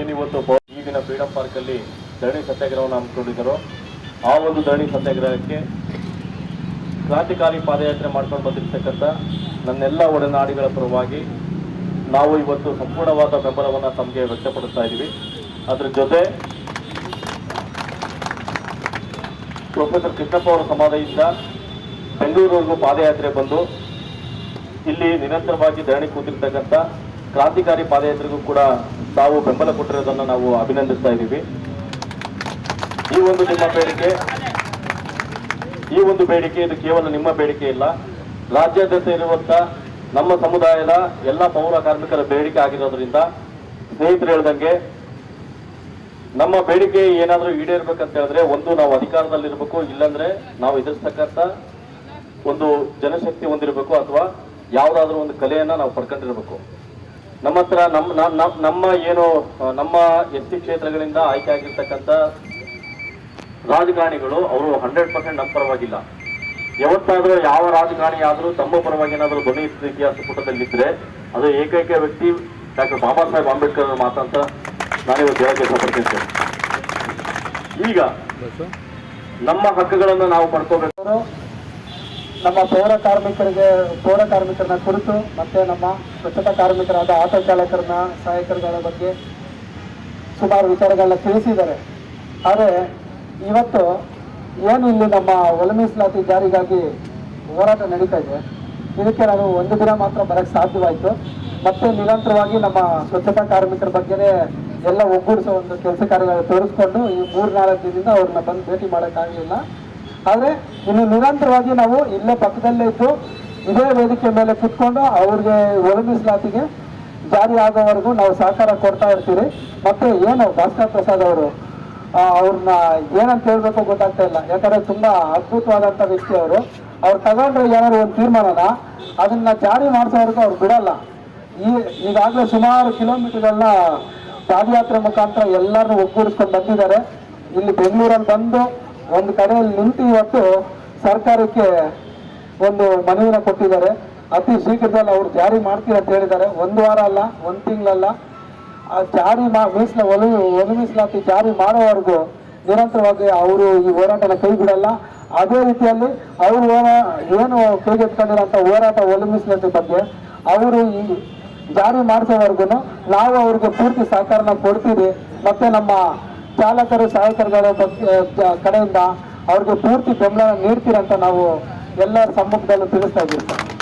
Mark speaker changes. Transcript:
Speaker 1: ಏನಿವತ್ತು ಈಗಿನ ಫ್ರೀಡಂ ಪಾರ್ಕಲ್ಲಿ ಧರಣಿ ಸತ್ಯಾಗ್ರಹವನ್ನು ಹಮ್ಮಿಕೊಂಡಿದ್ದರು. ಆ ಒಂದು ಧರಣಿ ಸತ್ಯಾಗ್ರಹಕ್ಕೆ ಕ್ರಾಂತಿಕಾರಿ ಪಾದಯಾತ್ರೆ ಮಾಡ್ಕೊಂಡು ಬಂದಿರ್ತಕ್ಕಂಥ ನನ್ನೆಲ್ಲ ಒಡನಾಡಿಗಳ ಪರವಾಗಿ ನಾವು ಇವತ್ತು ಸಂಪೂರ್ಣವಾದ ಬೆಂಬಲವನ್ನು ತಮಗೆ ವ್ಯಕ್ತಪಡಿಸ್ತಾ ಇದ್ದೀವಿ. ಅದರ ಜೊತೆ ಪ್ರೊಫೆಸರ್ ಕೃಷ್ಣಪ್ಪ ಅವರ ಸಮಾಧಿಯಿಂದ ಬೆಂಗಳೂರವರೆಗೂ ಪಾದಯಾತ್ರೆ ಬಂದು ಇಲ್ಲಿ ನಿರಂತರವಾಗಿ ಧರಣಿ ಕೂತಿರ್ತಕ್ಕಂಥ ಕ್ರಾಂತಿಕಾರಿ ಪಾದಯಾತ್ರೆಗೂ ಕೂಡ ತಾವು ಬೆಂಬಲ ಕೊಟ್ಟಿರೋದನ್ನು ನಾವು ಅಭಿನಂದಿಸ್ತಾ ಇದ್ದೀವಿ. ಈ ಒಂದು ನಿಮ್ಮ ಬೇಡಿಕೆ, ಈ ಒಂದು ಬೇಡಿಕೆ ಇದು ಕೇವಲ ನಿಮ್ಮ ಬೇಡಿಕೆ ಇಲ್ಲ. ರಾಜ್ಯಾದ್ಯಂತ ಇರುವಂತ ನಮ್ಮ ಸಮುದಾಯದ ಎಲ್ಲ ಪೌರ ಕಾರ್ಮಿಕರ ಬೇಡಿಕೆ ಆಗಿರೋದ್ರಿಂದ ಸ್ನೇಹಿತರು ಹೇಳ್ದಂಗೆ ನಮ್ಮ ಬೇಡಿಕೆ ಏನಾದರೂ ಈಡೇರ್ಬೇಕಂತ ಹೇಳಿದ್ರೆ ಒಂದು, ನಾವು ಅಧಿಕಾರದಲ್ಲಿರ್ಬೇಕು ಇಲ್ಲಾಂದ್ರೆ ನಾವು ಎದುರಿಸ್ತಕ್ಕಂಥ ಒಂದು ಜನಶಕ್ತಿ ಹೊಂದಿರಬೇಕು ಅಥವಾ ಯಾವುದಾದ್ರೂ ಒಂದು ಕಲೆಯನ್ನ ನಾವು ಪಡ್ಕೊಂಡಿರ್ಬೇಕು. ನಮ್ಮ ಹತ್ರ ನಮ್ಮ ನಮ್ಮ- ಏನು ನಮ್ಮ ಎಸ್ ಸಿ ಕ್ಷೇತ್ರಗಳಿಂದ ಆಯ್ಕೆ ಆಗಿರ್ತಕ್ಕಂಥ ರಾಜಕಾರಣಿಗಳು ಅವರು ಹಂಡ್ರೆಡ್ ಪರ್ಸೆಂಟ್ ನಮ್ಮ ಪರವಾಗಿಲ್ಲ. ಯಾವತ್ತಾದರೂ ಯಾವ ರಾಜಕಾರಣಿ ಆದರೂ ತಮ್ಮ ಪರವಾಗಿ ಏನಾದರೂ ಧ್ವನಿ ಇತಿಹಾಸ ಪುಟದಲ್ಲಿದ್ದರೆ ಅದು ಏಕೈಕ ವ್ಯಕ್ತಿ ಡಾಕ್ಟರ್ ಬಾಬಾ ಸಾಹೇಬ್ ಅಂಬೇಡ್ಕರ್ ಅವರ ಮಾತಂತ ನಾನಿವತ್ತು ಹೇಳಕ್ಕೆ ಇಷ್ಟಪಡ್ತೀನಿ ಸರ್. ಈಗ ನಮ್ಮ ಹಕ್ಕುಗಳನ್ನು ನಾವು ಪಡ್ಕೋಬೇಕು.
Speaker 2: ನಮ್ಮ ಪೌರ ಕಾರ್ಮಿಕರಿಗೆ, ಪೌರ ಕಾರ್ಮಿಕರನ್ನ ಕುರಿತು ಮತ್ತೆ ನಮ್ಮ ಸ್ವಚ್ಛತಾ ಕಾರ್ಮಿಕರಾದ ಆಟೋ ಚಾಲಕರನ್ನ, ಸಹಾಯಕರುಗಳ ಬಗ್ಗೆ ಸುಮಾರು ವಿಚಾರಗಳನ್ನ ತಿಳಿಸಿದ್ದಾರೆ. ಆದರೆ ಇವತ್ತು ಏನು ಇಲ್ಲಿ ನಮ್ಮ ಒಳ ಜಾರಿಗಾಗಿ ಹೋರಾಟ ನಡೀತಾ ಇದೆ. ಇದಕ್ಕೆ ನಾನು ಒಂದು ದಿನ ಮಾತ್ರ ಬರಕ್ಕೆ ಸಾಧ್ಯವಾಯಿತು. ಮತ್ತೆ ನಿರಂತರವಾಗಿ ನಮ್ಮ ಸ್ವಚ್ಛತಾ ಕಾರ್ಮಿಕರ ಬಗ್ಗೆನೇ ಎಲ್ಲ ಒಗ್ಗೂಡಿಸೋ ಒಂದು ಕೆಲಸ ಕಾರ್ಯಗಳನ್ನು ತೋರಿಸ್ಕೊಂಡು ಈ ಮೂರು ನಾಲ್ಕು ದಿನದಿಂದ ಅವ್ರನ್ನ ಬಂದು ಭೇಟಿ ಮಾಡೋಕ್ಕಾಗಲಿಲ್ಲ ಆದರೆ ಇನ್ನು ನಿರಂತರವಾಗಿ ನಾವು ಇಲ್ಲೇ ಪಕ್ಕದಲ್ಲೇ ಇದ್ದು ಇದೇ ವೇದಿಕೆ ಮೇಲೆ ಕುತ್ಕೊಂಡು ಅವ್ರಿಗೆ ಒಳ ಮೀಸಲಾತಿಗೆ ಜಾರಿ ಆಗೋವರೆಗೂ ನಾವು ಸಹಕಾರ ಕೊಡ್ತಾ ಇರ್ತೀವಿ. ಮತ್ತು ಏನು ಭಾಸ್ಕರ್ ಪ್ರಸಾದ್ ಅವರು ಅವ್ರನ್ನ ಏನಂತ ಹೇಳ್ಬೇಕು ಗೊತ್ತಾಗ್ತಾ ಇಲ್ಲ. ಯಾಕಂದ್ರೆ ತುಂಬಾ ಅದ್ಭುತವಾದಂತ ವ್ಯಕ್ತಿ ಅವರು. ಅವ್ರು ತಗೊಂಡ್ರೆ ಏನಾದ್ರು ಒಂದು ತೀರ್ಮಾನನ, ಅದನ್ನ ಜಾರಿ ಮಾಡಿಸೋವರೆಗೂ ಅವ್ರು ಬಿಡಲ್ಲ. ಈ, ಈಗಾಗಲೇ ಸುಮಾರು ಕಿಲೋಮೀಟರ್ಗಳನ್ನ ಪಾದಯಾತ್ರೆ ಮುಖಾಂತರ ಎಲ್ಲರನ್ನೂ ಒಗ್ಗೂಡಿಸ್ಕೊಂಡು ಬಂದಿದ್ದಾರೆ. ಇಲ್ಲಿ ಬೆಂಗಳೂರಲ್ಲಿ ಬಂದು ಒಂದು ಕಡೆಯಲ್ಲಿ ನಿಂತು ಇವತ್ತು ಸರ್ಕಾರಕ್ಕೆ ಒಂದು ಮನವಿನ ಕೊಟ್ಟಿದ್ದಾರೆ. ಅತಿ ಶೀಘ್ರದಲ್ಲಿ ಅವರು ಜಾರಿ ಮಾಡ್ತೀರ ಅಂತ ಹೇಳಿದ್ದಾರೆ. ಒಂದು ವಾರ ಅಲ್ಲ, ಒಂದು ತಿಂಗಳಲ್ಲ. ಆ ಜಾರಿ ಮಾ, ಮೀಸಲ, ಒಲು ಒಲು ಮೀಸಲಾತಿ ಜಾರಿ ಮಾಡೋವರೆಗೂ ನಿರಂತರವಾಗಿ ಅವರು ಈ ಹೋರಾಟನ ಕೈ ಬಿಡಲ್ಲ ಅದೇ ರೀತಿಯಲ್ಲಿ ಅವರು ಏನು ಕೈಗೆತ್ಕೊಂಡಿರೋಂಥ ಹೋರಾಟ ಒಲು ಮೀಸಲಾತಿ ಬಗ್ಗೆ ಅವರು ಈ ಜಾರಿ ಮಾಡಿಸೋವರೆಗೂ ನಾವು ಅವ್ರಿಗೆ ಪೂರ್ತಿ ಸಹಕಾರನ ಕೊಡ್ತೀವಿ. ಮತ್ತು ನಮ್ಮ ಚಾಲಕರು ಸಹಾಯಕರುಗಳ ಕಡೆಯಿಂದ ಅವ್ರಿಗೆ ಪೂರ್ತಿ ಬೆಂಬಲ ನೀಡ್ತೀರಂತ ನಾವು ಎಲ್ಲರ ಸಮ್ಮುಖದಲ್ಲೂ ತಿಳಿಸ್ತಾ ಇದ್ದೀವಿ